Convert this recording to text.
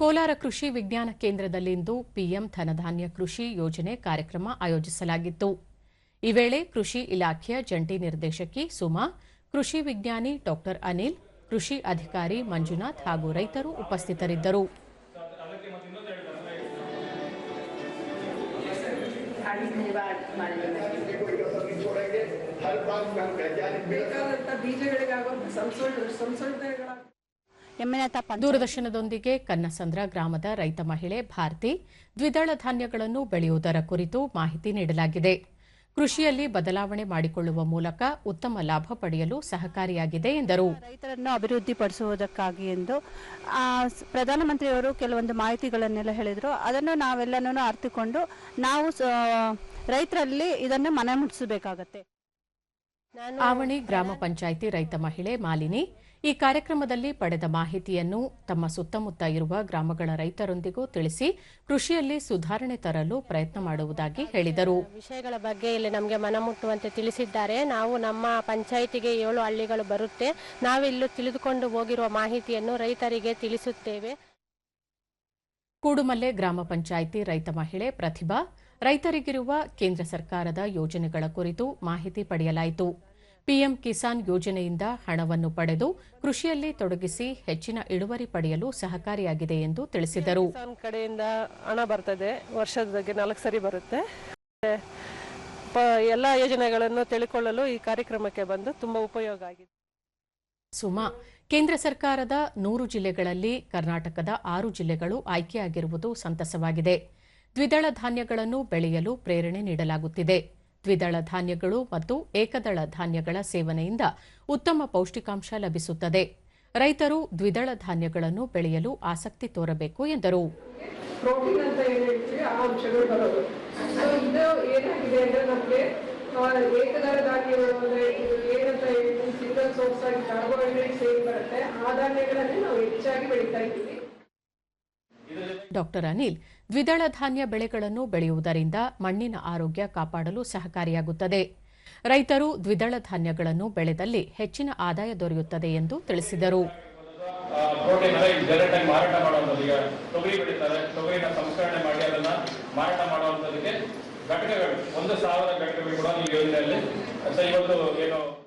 ಕೋಲಾರ ಕೃಷಿ ವಿಜ್ಞಾನ ಕೇಂದ್ರದಲ್ಲಿಂದು ಪಿಎಂ ಧನಧಾನ್ಯ ಕೃಷಿ ಯೋಜನೆ ಕಾರ್ಯಕ್ರಮ ಆಯೋಜಿಸಲಾಗಿತ್ತು. ಈ ವೇಳೆ ಕೃಷಿ ಇಲಾಖೆಯ ಜಂಟಿ ನಿರ್ದೇಶಕಿ ಸುಮಾ ಕೃಷಿ ವಿಜ್ಞಾನಿ ಡಾ ಅನಿಲ್ ಕೃಷಿ ಅಧಿಕಾರಿ ಮಂಜುನಾಥ್ ಹಾಗೂ ರೈತರು ಉಪಸ್ಥಿತರಿದ್ದರು. ದೂರದರ್ಶನದೊಂದಿಗೆ ಕನ್ನಸಂದ್ರ ಗ್ರಾಮದ ರೈತ ಮಹಿಳೆ ಭಾರತಿ ದ್ವಿದಳ ಧಾನ್ಯಗಳನ್ನು ಬೆಳೆಯುವುದರ ಕುರಿತು ಮಾಹಿತಿ ನೀಡಲಾಗಿದೆ. ಕೃಷಿಯಲ್ಲಿ ಬದಲಾವಣೆ ಮಾಡಿಕೊಳ್ಳುವ ಮೂಲಕ ಉತ್ತಮ ಲಾಭ ಪಡೆಯಲು ಸಹಕಾರಿಯಾಗಿದೆ ಎಂದರು. ರೈತರನ್ನು ಅಭಿವೃದ್ಧಿಪಡಿಸುವುದಕ್ಕಾಗಿ ಎಂದು ಪ್ರಧಾನಮಂತ್ರಿಯವರು ಕೆಲವೊಂದು ಮಾಹಿತಿಗಳನ್ನೆಲ್ಲ ಹೇಳಿದರು. ಅದನ್ನು ನಾವೆಲ್ಲನೂ ಅರ್ಥಿಕೊಂಡು ನಾವು ರೈತರಲ್ಲಿ ಇದನ್ನು ಮನೆ ಮುಟ್ಟಿಸಬೇಕಾಗತ್ತೆ ಆವಣಿ ಗ್ರಾಮ ಪಂಚಾಯಿತಿ ರೈತ ಮಹಿಳೆ ಮಾಲಿನಿ. ಈ ಕಾರ್ಯಕ್ರಮದಲ್ಲಿ ಪಡೆದ ಮಾಹಿತಿಯನ್ನು ತಮ್ಮ ಸುತ್ತಮುತ್ತ ಇರುವ ಗ್ರಾಮಗಳ ರೈತರೊಂದಿಗೂ ತಿಳಿಸಿ ಕೃಷಿಯಲ್ಲಿ ಸುಧಾರಣೆ ತರಲು ಪ್ರಯತ್ನ ಮಾಡುವುದಾಗಿ ಹೇಳಿದರು. ವಿಷಯಗಳ ಬಗ್ಗೆ ಇಲ್ಲಿ ನಮಗೆ ಮನಮುಟ್ಟುವಂತೆ ತಿಳಿಸಿದ್ದಾರೆ. ನಾವು ನಮ್ಮ ಪಂಚಾಯಿತಿಗೆ ಏಳು ಹಳ್ಳಿಗಳು ಬರುತ್ತೆ. ನಾವಿಲ್ಲೂ ತಿಳಿದುಕೊಂಡು ಹೋಗಿರುವ ಮಾಹಿತಿಯನ್ನು ರೈತರಿಗೆ ತಿಳಿಸುತ್ತೇವೆ. ಕೂಡುಮಲ್ಲೆ ಗ್ರಾಮ ಪಂಚಾಯಿತಿ ರೈತ ಮಹಿಳೆ ಪ್ರತಿಭಾ. ರೈತರಿಗಿರುವ ಕೇಂದ್ರ ಸರ್ಕಾರದ ಯೋಜನೆಗಳ ಕುರಿತು ಮಾಹಿತಿ ಪಡೆಯಲಾಯಿತು. ಪಿಎಂ ಕಿಸಾನ್ ಯೋಜನೆಯಿಂದ ಹಣವನ್ನು ಪಡೆದು ಕೃಷಿಯಲ್ಲಿ ತೊಡಗಿಸಿ ಹೆಚ್ಚಿನ ಇಳುವರಿ ಪಡೆಯಲು ಸಹಕಾರಿಯಾಗಿದೆ ಎಂದು ತಿಳಿಸಿದರು. ಕಿಸಾನ್ ಕಡೆಯಿಂದ ಹಣ ಬರ್ತದೆ ವರ್ಷದ ಬಗ್ಗೆ ನಾಲ್ಕು ಸರಿ ಬರುತ್ತೆ. ಎಲ್ಲ ಯೋಜನೆಗಳನ್ನು ತಿಳಿಕೊಳ್ಳಲು ಈ ಕಾರ್ಯಕ್ರಮಕ್ಕೆ ಬಂದು ತುಂಬಾ ಉಪಯೋಗ ಆಗಿದೆ. ಸುಮಾ ಕೇಂದ್ರ ಸರ್ಕಾರದ ನೂರು ಜಿಲ್ಲೆಗಳಲ್ಲಿ ಕರ್ನಾಟಕದ ಆರು ಜಿಲ್ಲೆಗಳು ಆಯ್ಕೆಯಾಗಿರುವುದು ಸಂತಸವಾಗಿದೆ. ದ್ವಿದಳ ಧಾನ್ಯಗಳನ್ನು ಬೆಳೆಯಲು ಪ್ರೇರಣೆ ನೀಡಲಾಗುತ್ತಿದೆ. ದ್ವಿದಳ ಧಾನ್ಯಗಳು ಮತ್ತು ಏಕದಳ ಧಾನ್ಯಗಳ ಸೇವನೆಯಿಂದ ಉತ್ತಮ ಪೌಷ್ಟಿಕಾಂಶ ಲಭಿಸುತ್ತದೆ. ರೈತರು ದ್ವಿದಳ ಧಾನ್ಯಗಳನ್ನು ಬೆಳೆಯಲು ಆಸಕ್ತಿ ತೋರಬೇಕು ಎಂದರು. ಪ್ರೋಟೀನ್ ಅಂತ ಏನ್ ಆ ಅಂಶಗಳು ಬರೋದು. ಸೊ ಇದು ಏನಾಗಿದೆ ಅಂದ್ರೆ ನಮಗೆ ಏಕದಳ ಧಾನ್ಯಗಳು ಅಂದ್ರೆ ಏನಂತ ಹೇಳ್ತೀವಿ ಸಿಂಗಲ್ ಸೋರ್ಸ್ ಆಗಿ ಕಾರ್ಬೋಹೈಡ್ರೇಟ್ಸ್ ಏನ್ ಬರುತ್ತೆ. ಆ ಧಾನ್ಯಗಳಲ್ಲಿ ನಾವು ಹೆಚ್ಚಾಗಿ ಬೆಳೀತಾ ಇದ್ದೀವಿ. ಡಾಕ್ಟರ್ ಅನಿಲ್, ದ್ವಿದಳ ಧಾನ್ಯ ಬೆಳೆಗಳನ್ನು ಬೆಳೆಯುವುದರಿಂದ ಮಣ್ಣಿನ ಆರೋಗ್ಯ ಕಾಪಾಡಲು ಸಹಕಾರಿಯಾಗುತ್ತದೆ. ರೈತರು ದ್ವಿದಳ ಧಾನ್ಯಗಳನ್ನು ಬೆಳೆದಲ್ಲಿ ಹೆಚ್ಚಿನ ಆದಾಯ ದೊರೆಯುತ್ತದೆ ಎಂದು ತಿಳಿಸಿದರು. ಘಟಕಗಳು. ಒಂದು ಸಾವಿರ ಘಟಕಗಳು ಕೂಡ ಈ ಯೋಜನೆಯಲ್ಲಿ. ಇವತ್ತು ಏನು